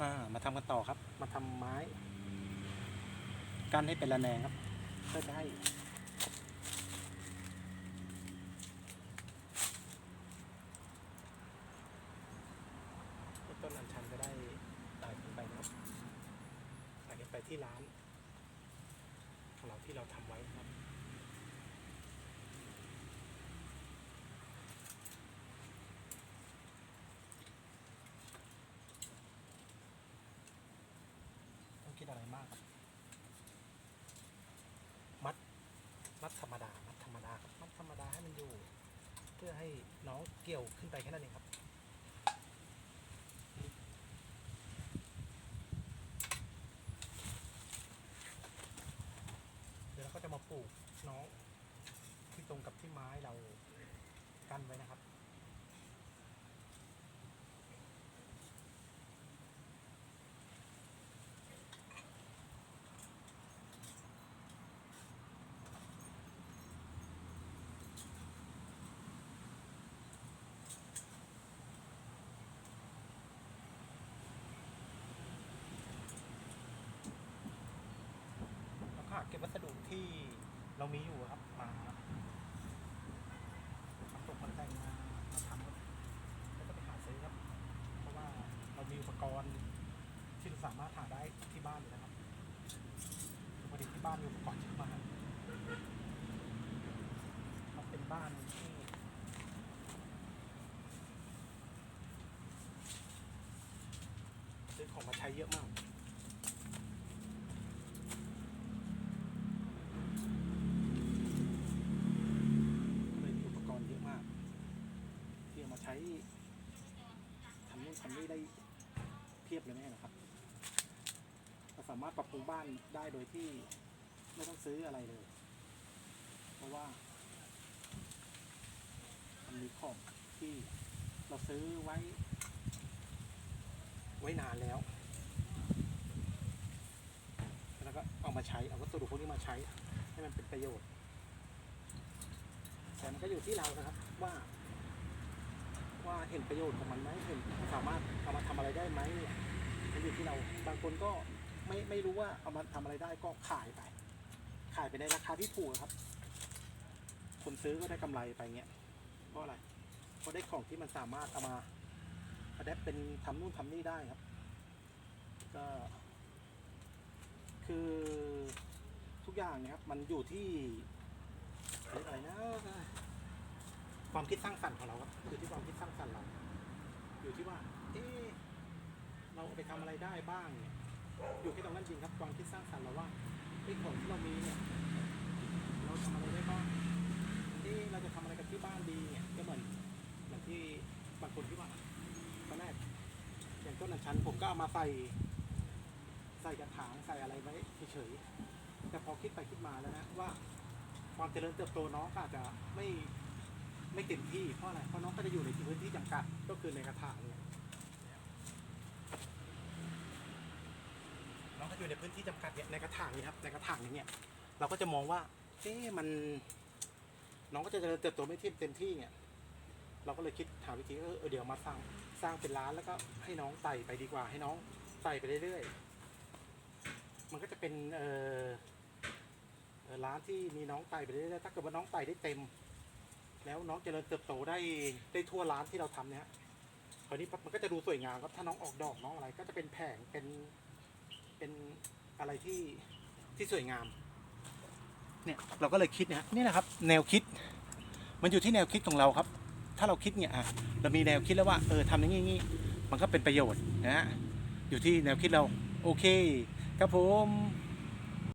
อ่ามาทำกันต่อครับ มาทำไม้ กั้นให้เป็นระแนงครับ เพื่อจะให้ ต้นอัญชันจะได้ไต่ขึ้นไปนะครับไต่ขึ้นไปที่ร้านของเราที่เราทำไว้นะครับ คิดอะไรมากครับ มัด มัดธรรมดา มัดธรรมดาครับ มัดธรรมดาให้มันอยู่ เพื่อให้น้องเกี่ยวขึ้นไปแค่นั้นเองครับเดี๋ยวเราก็จะมาปลูกน้องที่ตรงกับที่ไม้เรากั้นไว้นะครับ แล้วก็หาเก็บวัสดุ ที่เรามีอยู่ครับมาทำตกมันแต่งมามาทำครับแล้วก็ไปหาซื้อครับ เพราะว่าเรามีอุปกรณ์ที่เราสามารถหาได้ที่บ้านอยู่นะครับพอดีที่บ้านมีอุปกรณ์เยอะมากมันเป็นบ้านที่ซื้อของมาใช้เยอะมากเลยมีอุปกรณ์เยอะมาก ที่เอามาใช้ทำนู่นทำนี่ได้เพียบเลยแม่นะครับเรามารถปรับปรุงบ้านได้โดยที่ไม่ต้องซื้ออะไรเลย เพราะว่ามันมีของที่เราซื้อไว้ ไว้นานแล้ว แล้วก็เอามาใช้ เอาวัสดุพวกนี้มาใช้ ให้มันเป็นประโยชน์ แต่มันก็อยู่ที่เรานะครับว่า ว่าเห็นประโยชน์ของมันไหมเห็นสามารถเอามาทำอะไรได้ไหมมันอยู่ที่เรา บางคนก็ ไม่ไม่รู้ว่าเอามาทำอะไรได้ก็ขายไป ขายไปในราคาที่ถูกครับ คนซื้อก็ได้กำไรไปเงี้ยเพราะอะไรเพราะได้ของที่มันสามารถเอามาเอาได้เป็นทำนู่นทำนี่ได้ครับ ก็ คือทุกอย่างเนี่ยครับ มันอยู่ที่เรียกอะไรนะความคิดสร้างสรรค์ของเราครับอยู่ที่ความคิดสร้างสรรค์เรา อยู่ที่ว่า เอ๊เราไปทำอะไรได้บ้างเนี่ย อยู่แค่ตรงนั้นจริงครับความคิดสร้างสรรค์เราว่าไอ้ของที่เรามีเนี่ยเราทำอะไรได้บ้างเอ๊ะเราจะทำอะไรกับที่บ้านดีเนี่ยก็เหมือนเหมือนที่บางคนที่ว่าตอนแรกอย่างต้นอัญชันผมก็เอามาใส่ใส่กระถางใส่อะไรไว้เฉยๆแต่พอคิดไปคิดมาแล้วนะว่าความเจริญเติบโตน้องอาจจะไม่ไม่เต็มที่เพราะอะไรเพราะน้องก็จะอยู่ในพื้นที่จำกัดก็คือในกระถางเนี่ย อยู่ในพื้นที่จำกัดเนี่ยในกระถางนี่ครับในกระถางนี้เนี่ยเราก็จะมองว่าเอ๊ะมันน้องก็จะเจริญเติบโตไม่เทียมเต็มที่เนี่ยเราก็เลยคิดหาวิธีก็เออเดี๋ยวมาสร้างสร้างเป็นร้านแล้วก็ให้น้องไต่ไปดีกว่า ให้น้องไต่ไปเรื่อยๆมันก็จะเป็นเออเออร้านที่มีน้องไต่ไปเรื่อยๆถ้าเกิดว่าน้องไต่ได้เต็ม แล้วน้องเจริญเติบโตได้ได้ทั่วร้านที่เราทำเนี่ยคราวนี้มันก็จะดูสวยงามครับถ้าน้องออกดอกน้องอะไร ก็จะเป็นแผงเป็น เป็นอะไรที่ที่สวยงาม เนี่ยเราก็เลยคิดนะนี่นะครับ แนวคิด มันอยู่ที่แนวคิดของเราครับ ถ้าเราคิดเนี่ยอะเรามีแนวคิดแล้วว่าเออทำอย่างนี้อย่างนี้มันก็เป็นประโยชน์นะฮะอยู่ที่แนวคิดเราโอเค ครับผม